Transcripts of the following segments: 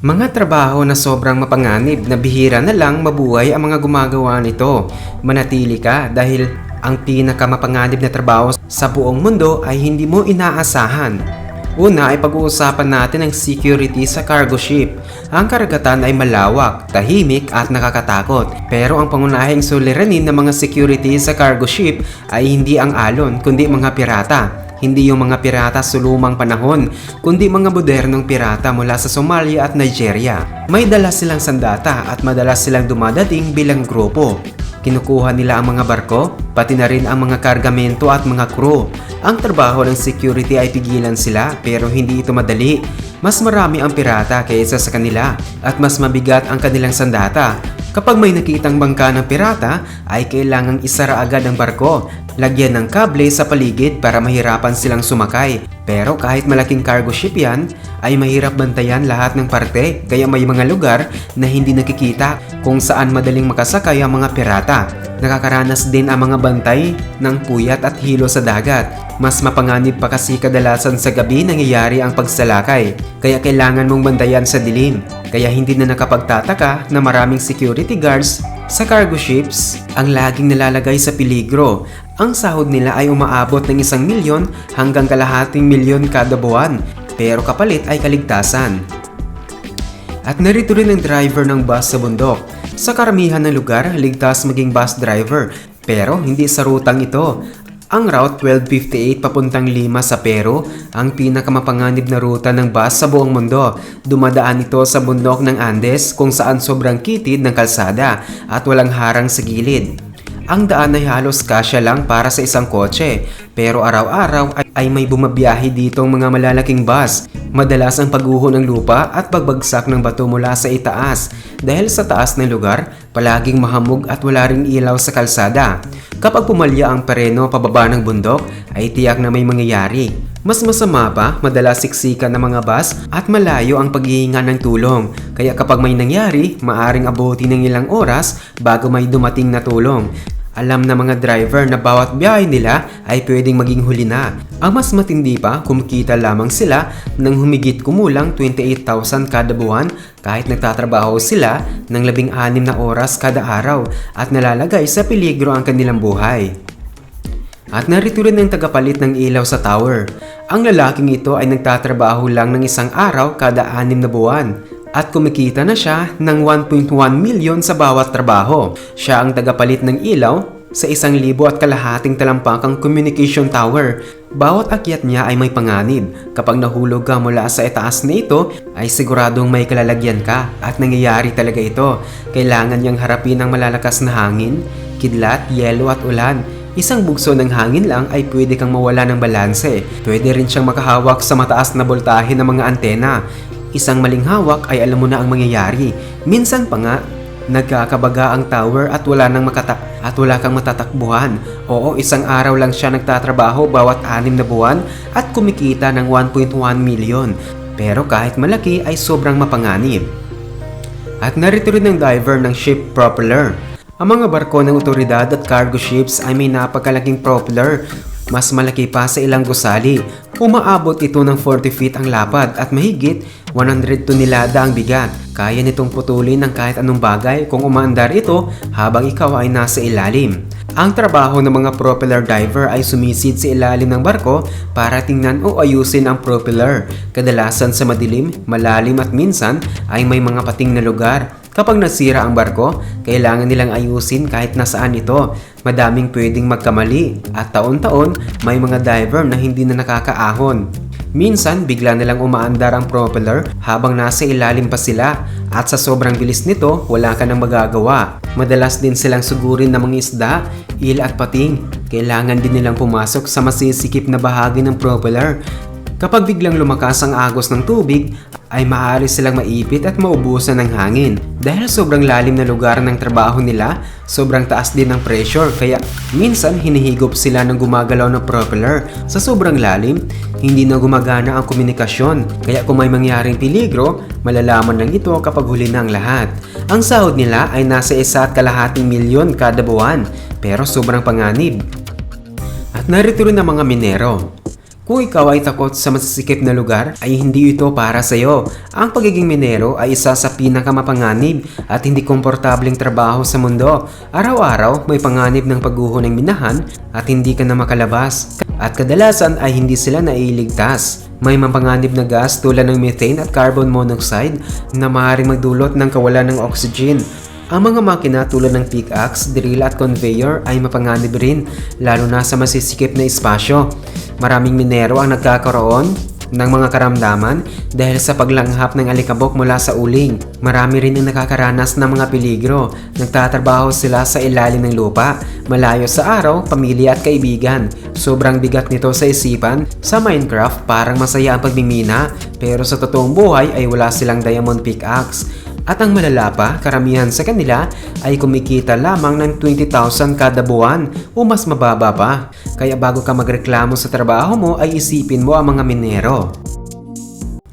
Mga trabaho na sobrang mapanganib na bihira na lang mabuhay ang mga gumagawa nito. Manatili ka dahil ang pinakamapanganib na trabaho sa buong mundo ay hindi mo inaasahan. Una ay pag-uusapan natin ang security sa cargo ship. Ang karagatan ay malawak, tahimik at nakakatakot. Pero ang pangunahing suliranin ng mga security sa cargo ship ay hindi ang alon kundi mga pirata. Hindi yung mga pirata sa lumang panahon, kundi mga modernong pirata mula sa Somalia at Nigeria. May dala silang sandata at madalas silang dumadating bilang grupo. Kinukuha nila ang mga barko, pati na rin ang mga kargamento at mga crew. Ang trabaho ng security ay pigilan sila pero hindi ito madali. Mas marami ang pirata kaysa sa kanila at mas mabigat ang kanilang sandata. Kapag may nakitang bangka ng pirata, ay kailangang isara agad ang barko, lagyan ng kable sa paligid para mahirapan silang sumakay. Pero kahit malaking cargo ship yan, ay mahirap bantayan lahat ng parte kaya may mga lugar na hindi nakikita kung saan madaling makasakay ang mga pirata. Nakakaranas din ang mga bantay ng puyat at hilo sa dagat. Mas mapanganib pa kasi kadalasan sa gabi nangyayari ang pagsalakay, kaya kailangan mong bantayan sa dilim. Kaya hindi na nakapagtataka na maraming security guards sa cargo ships ang laging nalalagay sa peligro. Ang sahod nila ay umaabot ng isang milyon hanggang kalahating milyon kada buwan, pero kapalit ay kaligtasan. At narito rin ang driver ng bus sa bundok. Sa karamihan ng lugar, ligtas maging bus driver, pero hindi sa rutang ito. Ang Route 1258 papuntang Lima sa Peru, ang pinakamapanganib na ruta ng bus sa buong mundo. Dumadaan ito sa bundok ng Andes kung saan sobrang kitid ng kalsada at walang harang sa gilid. Ang daan ay halos kasya lang para sa isang kotse, pero araw-araw ay, ay may bumabiyahe ditong mga malalaking bus. Madalas ang pagguho ng lupa at pagbagsak ng bato mula sa itaas. Dahil sa taas ng lugar, palaging mahamog at wala ring ilaw sa kalsada. Kapag pumalya ang pereno pababa ng bundok, ay tiyak na may mangyayari. Mas masama pa, madalas siksikan ng mga bus at malayo ang paghihinga ng tulong. Kaya kapag may nangyari, maaring abuti ng ilang oras bago may dumating na tulong. Alam na mga driver na bawat biyahe nila ay pwedeng maging huli na. Ang mas matindi pa, kumikita lamang sila ng humigit kumulang 28,000 kada buwan kahit nagtatrabaho sila ng 16 na oras kada araw at nalalagay sa peligro ang kanilang buhay. At narito rin ang tagapalit ng ilaw sa tower. Ang lalaking ito ay nagtatrabaho lang ng isang araw kada anim na buwan at kumikita na siya ng 1.1 milyon sa bawat trabaho. Siya ang tagapalit ng ilaw sa isang libo at kalahating talampakang communication tower. Bawat akyat niya ay may panganib. Kapag nahulog ka mula sa itaas na ito, ay siguradong may kalalagyan ka at nangyayari talaga ito. Kailangan niyang harapin ang malalakas na hangin, kidlat, yelo at ulan. Isang bugso ng hangin lang ay pwede kang mawala ng balanse. Pwede rin siyang makahawak sa mataas na boltahe ng mga antena. Isang maling hawak ay alam mo na ang mangyayari. Minsan pa nga, nagkakabaga ang tower at wala nang makata at wala kang matatakbuhan. Oo, isang araw lang siya nagtatrabaho bawat anim na buwan at kumikita ng 1.1 milyon. Pero kahit malaki ay sobrang mapanganib. At narito rin ang diver ng ship propeller. Ang mga barko ng otoridad at cargo ships ay may napakalaking propeller mas malaki pa sa ilang gusali. Umaabot ito ng 40 feet ang lapad at mahigit 100 tonelada ang bigat. Kaya nitong putulin ng kahit anong bagay kung umaandar ito habang ikaw ay nasa ilalim. Ang trabaho ng mga propeller diver ay sumisid sa ilalim ng barko para tingnan o ayusin ang propeller. Kadalasan sa madilim, malalim at minsan ay may mga pating na lugar. Kapag nasira ang barko, kailangan nilang ayusin kahit nasaan ito. Madaming pwedeng magkamali at taon-taon may mga diver na hindi na nakakaahon. Minsan, bigla nilang umaandar ang propeller habang nasa ilalim pa sila at sa sobrang bilis nito, wala ka nang magagawa. Madalas din silang sugurin ng mga isda, il at pating. Kailangan din nilang pumasok sa masisikip na bahagi ng propeller. Kapag biglang lumakas ang agos ng tubig, ay maaari silang maipit at maubusan ng hangin. Dahil sobrang lalim na lugar ng trabaho nila, sobrang taas din ng pressure kaya minsan hinihigop sila ng gumagalaw ng propeller. Sa sobrang lalim, hindi na gumagana ang komunikasyon kaya kung may mangyaring peligro, malalaman lang ito kapag huli na ang lahat. Ang sahod nila ay nasa isa at kalahating milyon kada buwan pero sobrang panganib. At narito rin ang mga minero. Kung ikaw ay takot sa masisikip na lugar, ay hindi ito para sa iyo. Ang pagiging minero ay isa sa pinakamapanganib at hindi komportabling trabaho sa mundo. Araw-araw may panganib ng pagguho ng minahan at hindi ka na makalabas. At kadalasan ay hindi sila nailigtas. May mapanganib na gas tulad ng methane at carbon monoxide na maaaring magdulot ng kawalan ng oxygen. Ang mga makina tulad ng pickaxe, drill at conveyor ay mapanganib rin lalo na sa masisikip na espasyo. Maraming minero ang nagkakaroon ng mga karamdaman dahil sa paglanghap ng alikabok mula sa uling. Marami rin ang nakakaranas ng mga peligro. Nagtatrabaho sila sa ilalim ng lupa, malayo sa araw, pamilya at kaibigan. Sobrang bigat nito sa isipan. Sa Minecraft, parang masaya ang pagmimina, pero sa totoong buhay ay wala silang diamond pickaxe. At ang malala pa, karamihan sa kanila ay kumikita lamang ng 20,000 kada buwan o mas mababa pa. Kaya bago ka magreklamo sa trabaho mo ay isipin mo ang mga minero.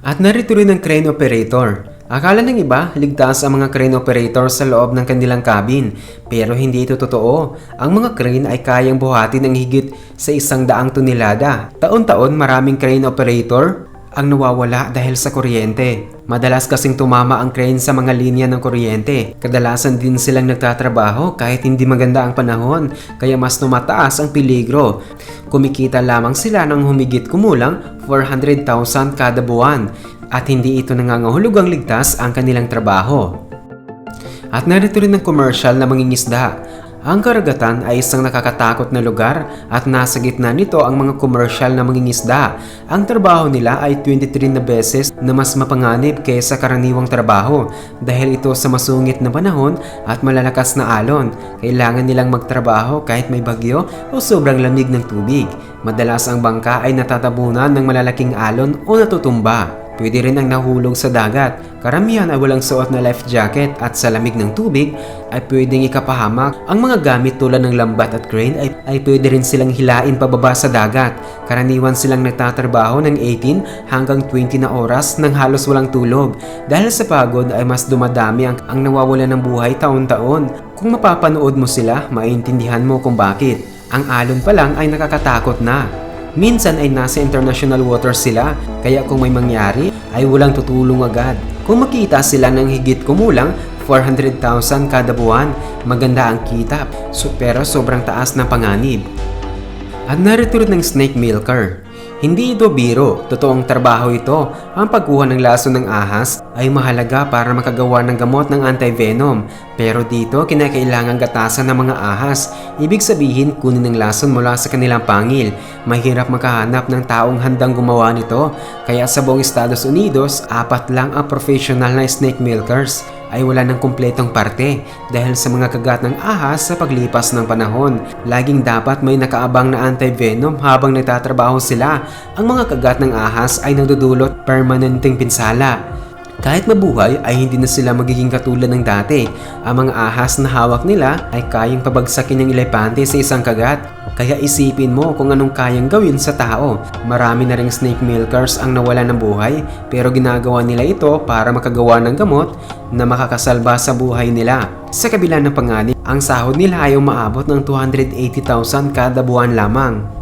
At narito rin ang crane operator. Akala ng iba, ligtas ang mga crane operator sa loob ng kanilang cabin. Pero hindi ito totoo. Ang mga crane ay kayang buhatin ng higit sa isang daang tonelada. Taon-taon maraming crane operator ang nawawala dahil sa kuryente. Madalas kasing tumama ang crane sa mga linya ng kuryente. Kadalasan din silang nagtatrabaho kahit hindi maganda ang panahon, kaya mas tumataas ang peligro. Kumikita lamang sila ng humigit kumulang 400,000 kada buwan at hindi ito nangangahulugang ligtas ang kanilang trabaho. At narito rin ang commercial na mangingisda. Ang karagatan ay isang nakakatakot na lugar at nasa gitna nito ang mga komersyal na mangingisda. Ang trabaho nila ay 23 na beses na mas mapanganib kaysa karaniwang trabaho dahil ito sa masungit na panahon at malalakas na alon. Kailangan nilang magtrabaho kahit may bagyo o sobrang lamig ng tubig. Madalas ang bangka ay natatabunan ng malalaking alon o natutumba. Pwede rin ang nahulog sa dagat. Karamihan ay walang suot na life jacket at sa lamig ng tubig ay pwedeng ikapahamak. Ang mga gamit tulad ng lambat at crane ay, ay pwede rin silang hilain pababa sa dagat. Karaniwan silang nagtatrabaho ng 18 hanggang 20 na oras ng halos walang tulog. Dahil sa pagod ay mas dumadami ang, ang nawawala ng buhay taon-taon. Kung mapapanood mo sila, maintindihan mo kung bakit. Ang alon pa lang ay nakakatakot na. Minsan ay nasa international waters sila, kaya kung may mangyari ay walang tutulong agad. Kung makita sila ng higit kumulang 400,000 kada buwan, maganda ang kita, so, pero sobrang taas ng panganib. At narito ng snake milker. Hindi ito biro, totoong trabaho ito. Ang pagkuha ng laso ng ahas ay mahalaga para makagawa ng gamot ng anti-venom. Pero dito, kinakailangan gatasan ng mga ahas. Ibig sabihin, kunin ng lason mula sa kanilang pangil. Mahirap makahanap ng taong handang gumawa nito. Kaya sa buong Estados Unidos, apat lang ang professional na snake milkers ay wala ng kumpletong parte dahil sa mga kagat ng ahas sa paglipas ng panahon. Laging dapat may nakaabang na anti-venom habang nagtatrabaho sila. Ang mga kagat ng ahas ay nagdudulot permanenteng pinsala. Kahit mabuhay ay hindi na sila magiging katulad ng dati. Ang mga ahas na hawak nila ay kayang pabagsakin ng elepante sa isang kagat. Kaya isipin mo kung anong kayang gawin sa tao. Marami na ring snake milkers ang nawala ng buhay pero ginagawa nila ito para makagawa ng gamot na makakasalba sa buhay nila. Sa kabila ng panganib, ang sahod nila ay umaabot ng 280,000 kada buwan lamang.